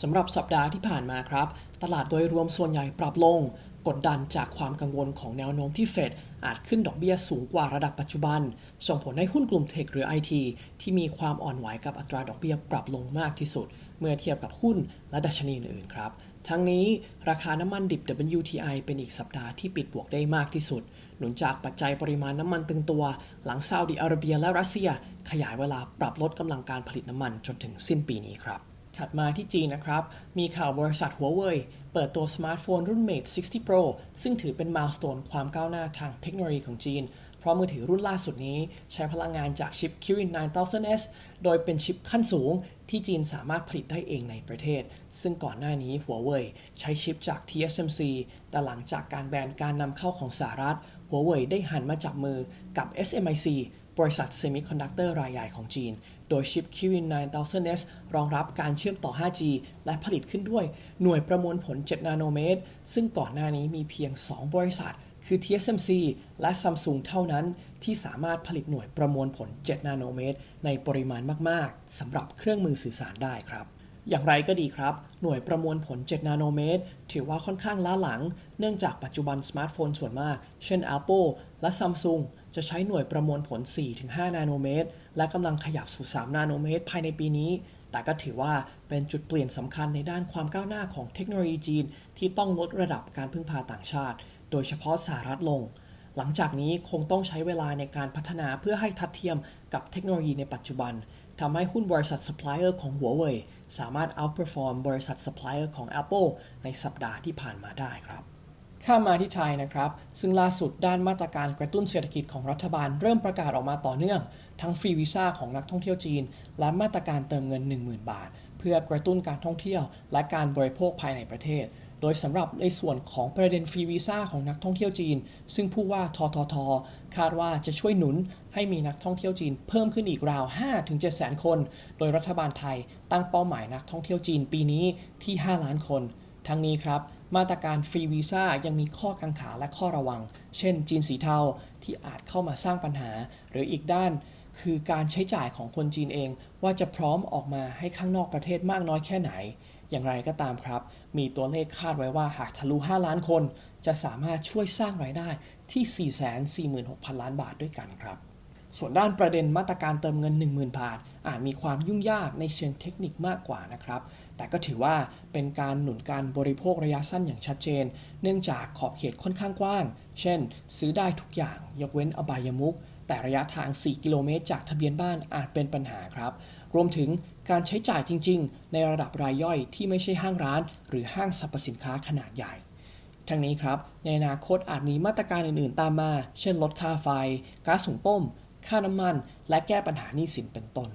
สำหรับสัปดาห์ที่ผ่านมาครับ ตลาดโดยรวมส่วนใหญ่ปรับลง กดดันจากความกังวลของแนวโน้มที่เฟดอาจขึ้นดอกเบี้ยสูงกว่าระดับปัจจุบัน ส่งผลให้หุ้นกลุ่มเทคหรือ IT ที่มีความอ่อนไหวกับอัตราดอกเบี้ยปรับลงมากที่สุด เมื่อเทียบกับหุ้นและดัชนีอื่นๆครับทั้งนี้ราคาน้ำมันดิบ WTI เป็นอีกสัปดาห์ที่ปิดบวกได้มากที่สุด หนุนจากปัจจัยปริมาณน้ำมันตึงตัว หลังซาอุดิอาระเบียและรัสเซีย ขยายเวลาปรับลดกำลังการผลิตน้ำมันจนถึงสิ้นปีนี้ครับ ถัดมาที่จีนนะครับ มีข่าวบริษัทหัวเว่ยเปิดตัวสมาร์ทโฟนรุ่น Mate 60 Pro ซึ่งถือเป็นม l ล s t o n e ความก้าวหน้าทางเทคโนโลยีของจีน เพราะมือถือรุ่นล่าสุดนี้ใช้พลังงานจากชิป Kirin 9000S โดยเป็นชิปขั้นสูงที่จีนสามารถผลิตได้เองในประเทศ ซึ่งก่อนหน้านี้หัวเว่ยใช้ชิปจาก TSMC แต่หลังจากการแบนการนำเข้าของสหรัฐหัวเว่ยได้หันมาจับมือกับ SMIC บริษัทเซมิคอนดักเตอร์รายใหญ่ของจีน โดยชิป Kirin 9000S รองรับการเชื่อมต่อ 5G และผลิตขึ้นด้วยหน่วยประมวลผล 7 นาโนเมตร ซึ่งก่อนหน้านี้มีเพียง 2 บริษัท คือ TSMC และ Samsung เท่านั้น ที่สามารถผลิตหน่วยประมวลผล 7 นาโนเมตร ในปริมาณมาก ๆ สำหรับเครื่องมือสื่อสารได้ครับอย่างไรก็ดีครับ หน่วยประมวลผล 7 นาโนเมตร ถือว่าค่อนข้างล้าหลัง เนื่องจากปัจจุบันสมาร์ทโฟนส่วนมาก เช่น Apple และ Samsung จะใช้หน่วยประมวลผล 4-5 นาโนเมตร และกำลังขยับสู่ 3 นาโนเมตร ภายในปีนี้ แต่ก็ถือว่าเป็นจุดเปลี่ยนสำคัญในด้านความก้าวหน้าของเทคโนโลยีจีน ที่ต้องลดระดับการพึ่งพาต่างชาติ โดยเฉพาะสหรัฐลง หลังจากนี้คงต้องใช้เวลาในการพัฒนาเพื่อให้ทัดเทียมกับเทคโนโลยีในปัจจุบันทำให้หุ้นบริษัทซัพพลายเออร์ของหัวเว่ยสามารถ outperform บริษัทซัพพลายเออร์ของ Apple ในสัปดาห์ที่ผ่านมาได้ครับ ข้ามาที่ไทยนะครับ ซึ่งล่าสุดด้านมาตรการกระตุ้นเศรษฐกิจของรัฐบาลเริ่มประกาศออกมาต่อเนื่อง ทั้งฟรีวีซ่าของนักท่องเที่ยวจีน และมาตรการเติมเงิน 10,000 บาท เพื่อกระตุ้นการท่องเที่ยว และการบริโภคภายในประเทศ โดยสำหรับในส่วนของประเด็นฟรีวีซ่าของนักท่องเที่ยวจีน ซึ่งผู้ว่าททท คาดว่าจะช่วยหนุนให้มีนักท่องเที่ยวจีนเพิ่มขึ้นอีกราว 5-7แสนคน โดยรัฐบาลไทยตั้งเป้าหมายนักท่องเที่ยวจีนปีนี้ที่ 5 ล้านคน ทั้งนี้ครับ มาตรการฟรีวีซ่ายังมีข้อกังขาและข้อระวัง เช่น จีนสีเทาที่อาจเข้ามาสร้างปัญหา หรืออีกด้านคือการใช้จ่ายของคนจีนเองว่าจะพร้อมออกมาให้ข้างนอกประเทศมากน้อยแค่ไหน อย่างไรก็ตามครับ มีตัวเลขคาดไว้ว่าหากทะลุ 5 ล้านคน จะสามารถช่วยสร้างรายได้ที่ 446,000 ล้านบาทด้วยกันครับ ส่วนด้านประเด็นมาตรการเติมเงิน 10,000 บาท อาจมีความยุ่งยากในเชิงเทคนิคมากกว่านะครับ แต่ก็ถือว่าเป็นการหนุนการบริโภคระยะสั้นอย่างชัดเจน เนื่องจากขอบเขตค่อนข้างกว้าง เช่น ซื้อได้ทุกอย่าง ยกเว้นอบายมุก แต่ระยะทาง 4 กิโลเมตรจากทะเบียนบ้านอาจเป็นปัญหาครับ รวมถึงการใช้จ่ายจริง ๆ ในระดับรายย่อยที่ไม่ใช่ห้างร้าน หรือห้างสรรพสินค้าขนาดใหญ่ทั้งนี้ครับ ในอนาคตอาจมีมาตรการอื่น ๆ ตามมา เช่นลดค่าไฟ ก๊าซหุงต้ม ค่าน้ำมัน และแก้ปัญหาหนี้สินเป็นต้น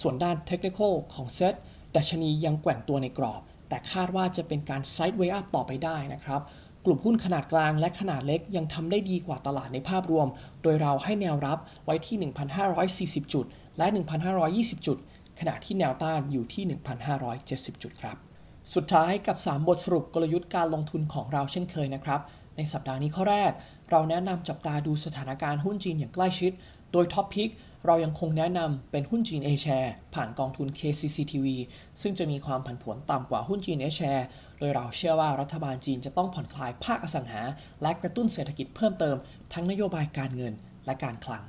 ส่วนด้านเทคนิคของเซตดัชนียังแกว่งตัวในกรอบ แต่คาดว่าจะเป็นการไซด์เวย์อัพต่อไปได้นะครับ กลุ่มหุ้นขนาดกลางและขนาดเล็กยังทำได้ดีกว่าตลาดในภาพรวม โดยเราให้แนวรับไว้ที่ 1,540 จุด และ 1,520 จุด ขณะที่แนวต้านอยู่ที่ 1,570 จุดครับ สุดท้ายกับ 3 บทสรุปกลยุทธ์การลงทุนของเราเช่นเคยนะครับในสัปดาห์นี้ข้อแรก เราแนะนำจับตาดูสถานการณ์หุ้นจีนอย่างใกล้ชิด โดยท็อปพิกเรายังคงแนะนำเป็นหุ้นจีน A share ผ่านกองทุน KCCTV ซึ่งจะมีความผันผวนต่ำกว่าหุ้นจีน A share โดยเราเชื่อว่ารัฐบาลจีนจะต้องผ่อนคลายภาคอสังหา และกระตุ้นเศรษฐกิจเพิ่มเติม ทั้งนโยบายการเงินและการคลัง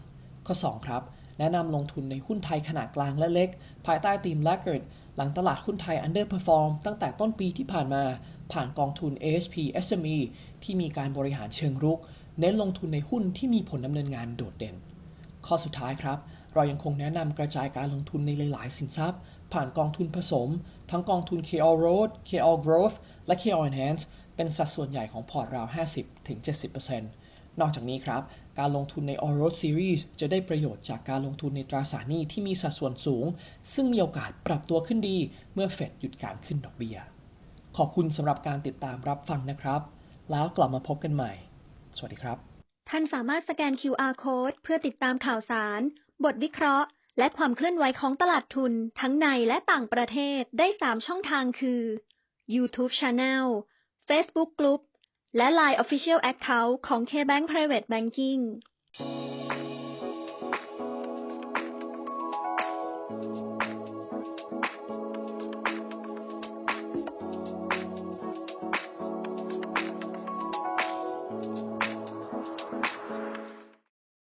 ข้อ 2 ครับ แนะนำลงทุนในหุ้นไทยขนาดกลางและเล็ก ภายใต้ธีม laggard หลังตลาดหุ้นไทย underperform ตั้งแต่ต้นปีที่ผ่านมา ผ่านกองทุน ASP SME ที่มีการบริหารเชิงรุก เน้นลงทุนในหุ้นที่มีผลดำเนินงานโดดเด่น ข้อสุดท้ายครับ เรายังคงแนะนำกระจายการลงทุนในหลายๆ สินทรัพย์ ผ่านกองทุนผสม ทั้งกองทุน KL Road KL Growth และ KL Enhance เป็นสัดส่วนใหญ่ของพอร์ตราว 50-70%นอกจากนี้ครับ การลงทุนใน All Road Series จะได้ประโยชน์จากการลงทุนในตราสารหนี้ที่มีสัดส่วนสูง ซึ่งมีโอกาสปรับตัวขึ้นดี เมื่อเฟดหยุดการขึ้นดอกเบี้ย ขอบคุณสำหรับการติดตามรับฟังนะครับ แล้วกลับมาพบกันใหม่ สวัสดีครับ ท่านสามารถสแกน QR Code เพื่อติดตามข่าวสาร บทวิเคราะห์ และความเคลื่อนไหวของตลาดทุนทั้งในและต่างประเทศได้ 3 ช่องทางคือ YouTube Channel Facebook Group และ Line Official Account ของ KBank Private Banking